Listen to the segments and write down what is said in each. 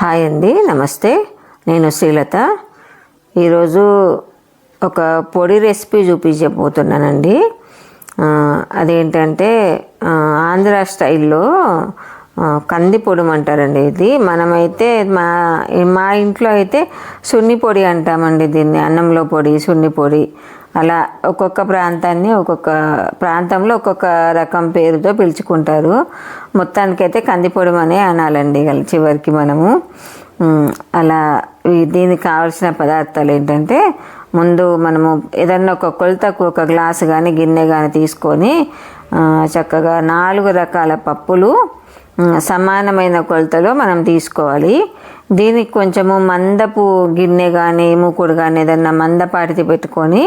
Hi అండి నమస్తే. నేను శ్రీలత. ఈరోజు ఒక పొడి రెసిపీ చూపించబోతున్నానండి. అదేంటంటే ఆంధ్ర స్టైల్లో ఆ, కంది అంటారండి ఇది. మనమైతే మా మా ఇంట్లో అయితే సున్ని పొడి అంటామండి దీన్ని అన్నంలో పొడి సున్ని పొడి. అలా ఒక్కొక్క ప్రాంతాన్ని ఒక్కొక్క ప్రాంతంలో ఒక్కొక్క రకం పేరుతో పిలుచుకుంటారు. మొత్తానికైతే కందిపొడి అనే అనాలండి చివరికి మనము. అలా దీనికి కావాల్సిన పదార్థాలు ఏంటంటే ముందు మనము ఏదన్నా ఒక కొలతకు ఒక గ్లాసు కానీ గిన్నె కానీ తీసుకొని చక్కగా నాలుగు రకాల పప్పులు సమానమైన కొలతలో మనం తీసుకోవాలి. దీనికి కొంచెము మందపు గిన్నె కానీ మూకుడు కానీ ఏదన్నా మందపాటిది పెట్టుకొని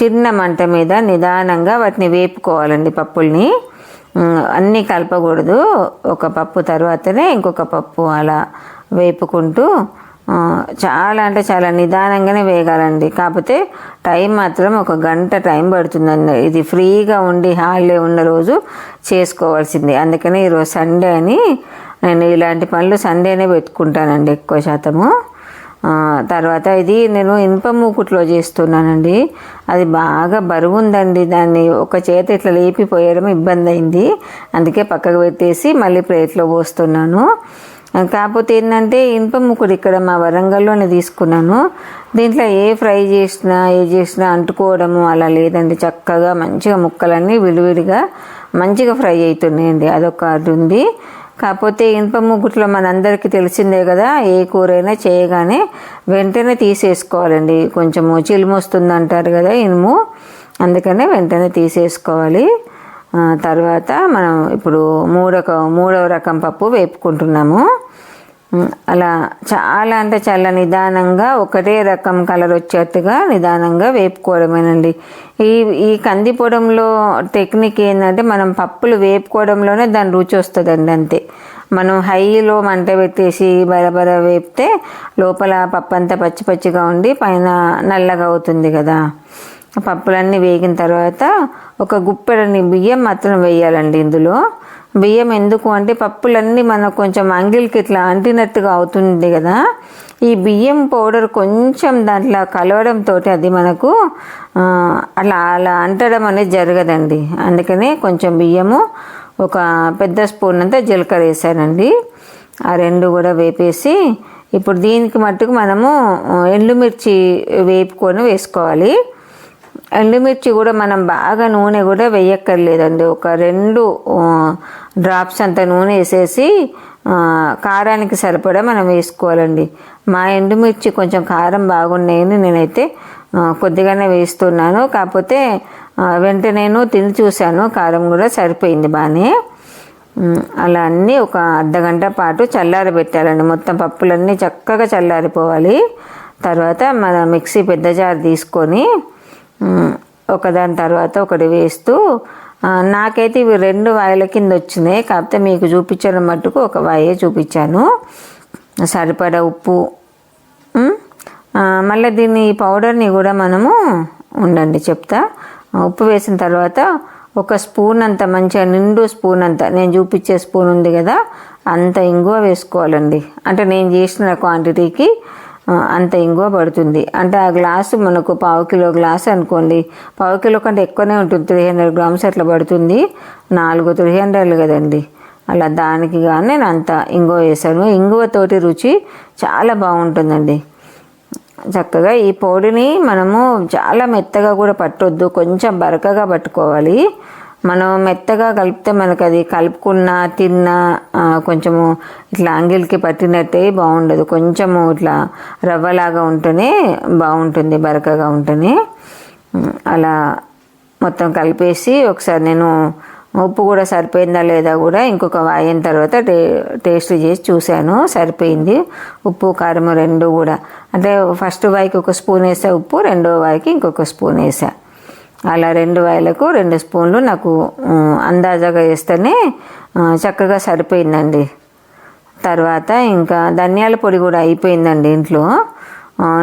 చిన్న మంట మీద నిదానంగా వాటిని వేపుకోవాలండి పప్పుల్ని. అన్నీ కలపకూడదు. ఒక పప్పు తర్వాతనే ఇంకొక పప్పు అలా వేపుకుంటూ చాలా అంటే చాలా నిదానంగానే వేగాలండి. కాకపోతే టైం మాత్రం ఒక గంట టైం పడుతుందండి. ఇది ఫ్రీగా ఉండి హాలిడే ఉన్న రోజు చేసుకోవాల్సింది. అందుకని ఈరోజు సండే అని నేను ఇలాంటి పనులు సండేనే పెట్టుకుంటానండి ఎక్కువ శాతము. తర్వాత ఇది నేను ఇనుప మూకుట్లో చేస్తున్నానండి. అది బాగా బరువు ఉందండి దాన్ని ఒక చేతి ఇట్లా లేపిపోయడం ఇబ్బంది అయింది అందుకే పక్కకు పెట్టేసి మళ్ళీ ప్లేట్లో పోస్తున్నాను. కాకపోతే ఏంటంటే ఇనుప ముక్కుడు ఇక్కడ మా వరంగల్లోనే తీసుకున్నాను. దీంట్లో ఏ ఫ్రై చేసినా ఏ చేసినా అంటుకోవడము అలా లేదండి. చక్కగా మంచిగా ముక్కలన్నీ విడివిడిగా మంచిగా ఫ్రై అవుతున్నాయండి అదొక అది ఉంది. కాకపోతే ఇనుప ముగ్గుట్లో మనందరికీ తెలిసిందే కదా ఏ కూరైనా చేయగానే వెంటనే తీసేసుకోవాలండి. కొంచెము చిలుము వస్తుంది అంటారు కదా ఇనుము అందుకనే వెంటనే తీసేసుకోవాలి. తర్వాత మనం ఇప్పుడు మూడొక మూడవ రకం పప్పు వేపుకుంటున్నాము. అలా చాలా అంటే చాలా నిదానంగా ఒకటే రకం కలర్ వచ్చేట్టుగా నిదానంగా వేపుకోవడమేనండి. ఈ ఈ కందిపోవడంలో టెక్నిక్ ఏంటంటే మనం పప్పులు వేపుకోవడంలోనే దాని రుచి వస్తుందండి అంతే. మనం హైలో మంట పెట్టేసి బరబర వేపితే లోపల పప్పు అంతా పచ్చి పచ్చిగా ఉండి పైన నల్లగా అవుతుంది కదా. పప్పులన్నీ వేగిన తర్వాత ఒక గుప్పెడని బియ్యం మాత్రం వేయాలండి ఇందులో. బియ్యం ఎందుకు అంటే పప్పులన్నీ మనకు కొంచెం అంగిల్కి ఇట్లా అంటినట్టుగా అవుతుంది కదా. ఈ బియ్యం పౌడర్ కొంచెం దాంట్లో కలవడంతో అది మనకు అలా అలా అంటడం అనేది జరగదండి. అందుకనే కొంచెం బియ్యము ఒక పెద్ద స్పూన్ అంతా జీలకర్ర వేసానండి. ఆ రెండు కూడా వేపేసి ఇప్పుడు దీనికి మట్టుకు మనము ఎండుమిర్చి వేపుకొని వేసుకోవాలి. ఎండుమిర్చి కూడా మనం బాగా నూనె కూడా వేయక్కర్లేదండి ఒక రెండు డ్రాప్స్ అంత నూనె వేసేసి కారానికి సరిపడా మనం వేసుకోవాలండి. మా ఎండుమిర్చి కొంచెం కారం బాగున్నాయని నేనైతే కొద్దిగానే వేస్తున్నాను. కాకపోతే వెంటనేను వెంటనే తిని చూశాను. కారం కూడా సరిపోయింది బాగానే అలా అన్నీ ఒక అర్ధగంట పాటు చల్లారబెట్టాలండి. మొత్తం పప్పులన్నీ చక్కగా చల్లారిపోవాలి. తర్వాత మన మిక్సీ పెద్ద జార్ తీసుకొని ఒకదాని తర్వాత ఒకటి వేస్తూ నాకైతే ఇవి రెండు వాయిల కింద వచ్చినాయి. కాకపోతే మీకు చూపించడం మట్టుకు ఒక వాయే చూపించాను. సరిపడా ఉప్పు. మళ్ళీ దీన్ని ఈ పౌడర్ని కూడా మనము ఉండండి చెప్తా. ఉప్పు వేసిన తర్వాత ఒక స్పూన్ అంత మంచిగా నిండు స్పూన్ అంత నేను చూపించే స్పూన్ ఉంది కదా అంత ఇంగువ వేసుకోవాలండి. అంటే నేను చేసిన క్వాంటిటీకి అంత ఇంగువ పడుతుంది. అంటే ఆ గ్లాసు మనకు పావు కిలో గ్లాస్ అనుకోండి. పావు కిలో కంటే ఎక్కువనే ఉంటుంది. త్రీ హండ్రెడ్ గ్రామ్స్ అట్లా పడుతుంది. నాలుగు త్రీ హండ్రెడ్లు కదండి. అలా దానికి కానీ నేను అంత ఇంగువ వేసాను ఇంగువతోటి రుచి చాలా బాగుంటుందండి. చక్కగా ఈ పొడిని మనము చాలా మెత్తగా కూడా పట్టొద్దు. కొంచెం బరకగా పట్టుకోవాలి. మనం మెత్తగా కలిపితే మనకు అది కలుపుకున్నా తిన్నా కొంచెము ఇట్లా అంగిల్కి పట్టినట్టే బాగుండదు. కొంచెము ఇట్లా రవ్వలాగా ఉంటేనే బాగుంటుంది బరకగా ఉంటేనే. అలా మొత్తం కలిపేసి ఒకసారి నేను ఉప్పు కూడా సరిపోయిందా లేదా కూడా ఇంకొక వాయిన తర్వాత టే టేస్ట్ చేసి చూశాను సరిపోయింది. ఉప్పు కారం రెండు కూడా. అంటే ఫస్ట్ వాయికి ఒక స్పూన్ వేసా ఉప్పు రెండో వాయికి ఇంకొక స్పూన్ వేసా. అలా రెండు వాయిలకు రెండు స్పూన్లు నాకు అందాజాగా వేస్తేనే చక్కగా సరిపోయిందండి. తర్వాత ఇంకా ధనియాల పొడి కూడా అయిపోయిందండి ఇంట్లో.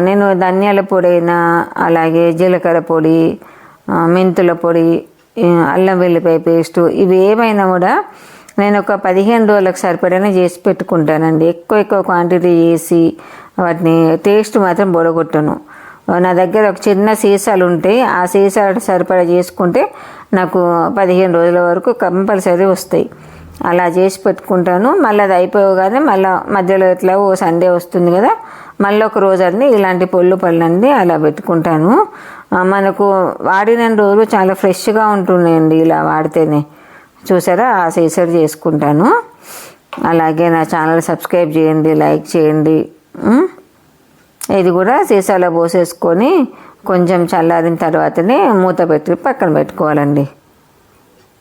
నేను ధనియాల పొడి అయినా అలాగే జీలకర్ర పొడి మెంతుల పొడి అల్లం వెల్లిపాయ పేస్టు ఇవి ఏమైనా కూడా నేను ఒక పదిహేను రోజులకు సరిపడనే చేసి పెట్టుకుంటానండి. ఎక్కువ ఎక్కువ క్వాంటిటీ చేసి వాటిని టేస్ట్ మాత్రం బొడగొట్టను. నా దగ్గర ఒక చిన్న సీసాలు ఉంటాయి ఆ సీసాలు సరిపడా చేసుకుంటే నాకు పదిహేను రోజుల వరకు కంపల్సరీ వస్తాయి. అలా చేసి పెట్టుకుంటాను. మళ్ళీ అది అయిపోగానే మళ్ళీ మధ్యలో ఎట్లా ఓ సండే వస్తుంది కదా మళ్ళీ ఒక రోజు అన్నీ ఇలాంటి పొల్లు పళ్ళండి అలా పెట్టుకుంటాను. మనకు వాడిన రోజులు చాలా ఫ్రెష్గా ఉంటున్నాయండి ఇలా వాడితేనే. చూసారా? ఆ సీసర్ చేసుకుంటాను. అలాగే నా ఛానల్ సబ్స్క్రైబ్ చేయండి లైక్ చేయండి. ఇది కూడా సీసాలో పోసేసుకొని కొంచెం చల్లారిన తర్వాతనే మూత పెట్టి పక్కన పెట్టుకోవాలండి.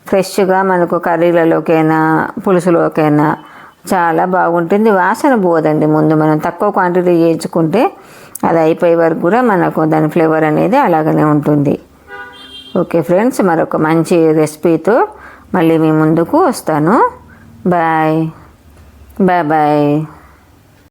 ఫ్రెష్గా మనకు కర్రీలలోకైనా పులుసులోకైనా చాలా బాగుంటుంది. వాసన పోదండి ముందు మనం తక్కువ క్వాంటిటీ చేయించుకుంటే అది అయిపోయే వరకు కూడా మనకు దాని ఫ్లేవర్ అనేది అలాగనే ఉంటుంది. ఓకే ఫ్రెండ్స్ మరొక మంచి రెసిపీతో మళ్ళీ మీ ముందుకు వస్తాను. బాయ్. Bye bye.